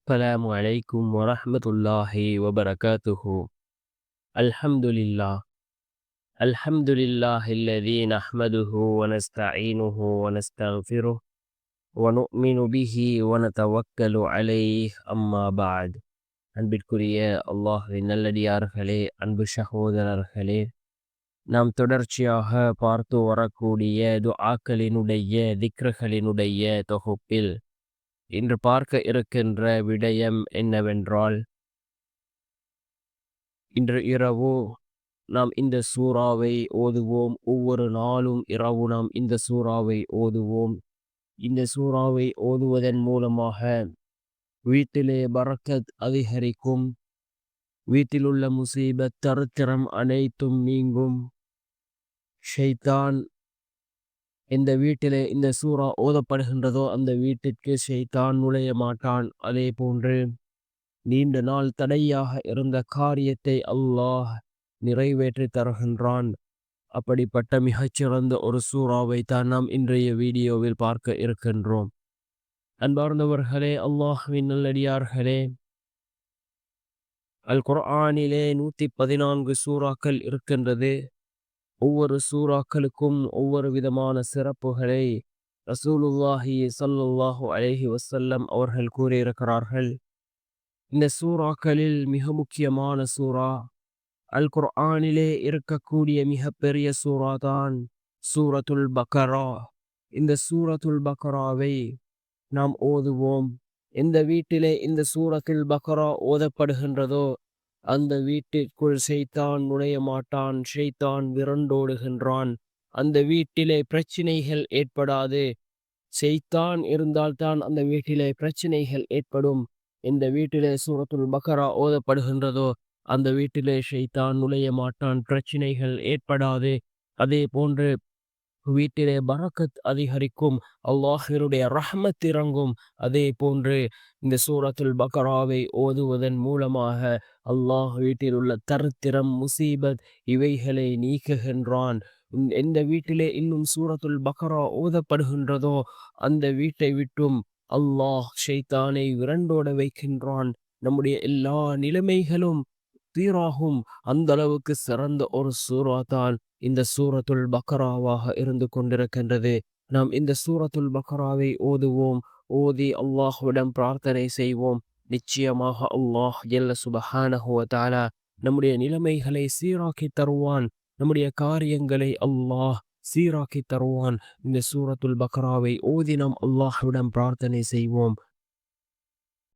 السلام عليكم ورحمة الله وبركاته الحمد لله الحمد لله الذي نحمده ونستعينه ونستغفره ونؤمن به ونتوكل عليه أما بعد அன்பிற்குரிய அல்லாஹுவின் நல்லடியார்களே அன்பு சகோதரர்களே நாம் தொடர்ச்சியாக பார்த்து வரக்கூடிய துஆக்களினுடைய திக்ருகளினுடைய தொகுப்பில் இன்று பார்க்க இருக்கின்ற விடயம் என்னவென்றால் இன்று இரவு நாம் இந்த சூறாவை ஓதுவோம். ஒவ்வொரு நாளும் இரவு நாம் இந்த சூறாவை ஓதுவோம். இந்த சூறாவை ஓதுவதன் மூலமாக வீட்டிலே பறக்கத் அதிகரிக்கும். வீட்டிலுள்ள முசீபத் தருத்திரம் அனைத்தும் நீங்கும். ஷைத்தான் எந்த வீட்டிலே இந்த சூறா ஓதப்படுகின்றதோ அந்த வீட்டிற்கு செய்தான் நுழைய மாட்டான். அதே போன்று நீண்ட நாள் தடையாக இருந்த காரியத்தை அல்லாஹ் நிறைவேற்றி தருகின்றான். அப்படிப்பட்ட மிகச்சிறந்த ஒரு சூறாவை தான் நாம் இன்றைய வீடியோவில் பார்க்க இருக்கின்றோம். அன்பார்ந்தவர்களே அல்லாஹுவின் நல்லடியார்களே அல் குர்ஆனிலே நூற்றி பதினான்கு சூறாக்கள் இருக்கின்றது. ஒவ்வொரு சூறாக்களுக்கும் ஒவ்வொரு விதமான சிறப்புகளை ரசூலுல்லாஹி சல்லுல்லாஹு அலேஹி வசல்லம் அவர்கள் கூறியிருக்கிறார்கள். இந்த சூறாக்களில் மிக முக்கியமான சூறா அல் குர்ஆனிலே இருக்கக்கூடிய மிகப்பெரிய சூறா தான் சூரத்துல் பக்கரா இந்த சூரத்துல் பக்கராவை நாம் ஓதுவோம். எந்த வீட்டிலே இந்த சூரத்துல் பக்கரா ஓதப்படுகின்றதோ அந்த வீட்டிற்குள் செய்தான் நுழைய மாட்டான் ஷெய்தான் விரண்டோடுகின்றான். அந்த வீட்டிலே பிரச்சினைகள் ஏற்படாது. செய்தான் இருந்தால்தான் அந்த வீட்டிலே பிரச்சினைகள் ஏற்படும். இந்த வீட்டிலே சூரத்துல் பக்கரா ஓதப்படுகின்றதோ அந்த வீட்டிலே ஷெய்தான் நுழைய மாட்டான் பிரச்சினைகள் ஏற்படாது. அதே போன்று வீட்டிலே பரக்கத் அதிகரிக்கும். அல்லாஹிருடைய ரஹமத் இறங்கும். அதே போன்று இந்த சூரத்துல் பக்கராவை ஓதுவதன் மூலமாக அல்லாஹ் வீட்டில் உள்ள தருத்திரம் முசீபத் இவைகளை நீக்குகின்றான். எந்த வீட்டிலே இன்னும் சூரத்துல் பக்கரா ஓதப்படுகின்றதோ அந்த வீட்டை விட்டும் அல்லாஹ் ஷைத்தானை விரண்டோட வைக்கின்றான். நம்முடைய எல்லா நிலைமைகளும் தீராகும். அந்த அளவுக்கு சிறந்த ஒரு சூறா தான் இந்த சூரத்துல் பக்கராவாக இருந்து கொண்டிருக்கின்றது. நாம் இந்த சூரத்துல் பக்கராவை ஓதுவோம். ஓதி அல்லாஹுவிடம் பிரார்த்தனை செய்வோம். நிச்சயமாக அல்லாஹ் எல்ல சுபஹானஹுவ நம்முடைய நிலைமைகளை சீராக்கி தருவான். நம்முடைய காரியங்களை அல்லாஹ் சீராக்கி தருவான். இந்த சூரத்துல் பக்ராவை ஓதி நாம் அல்லாஹ்விடம் பிரார்த்தனை செய்வோம்.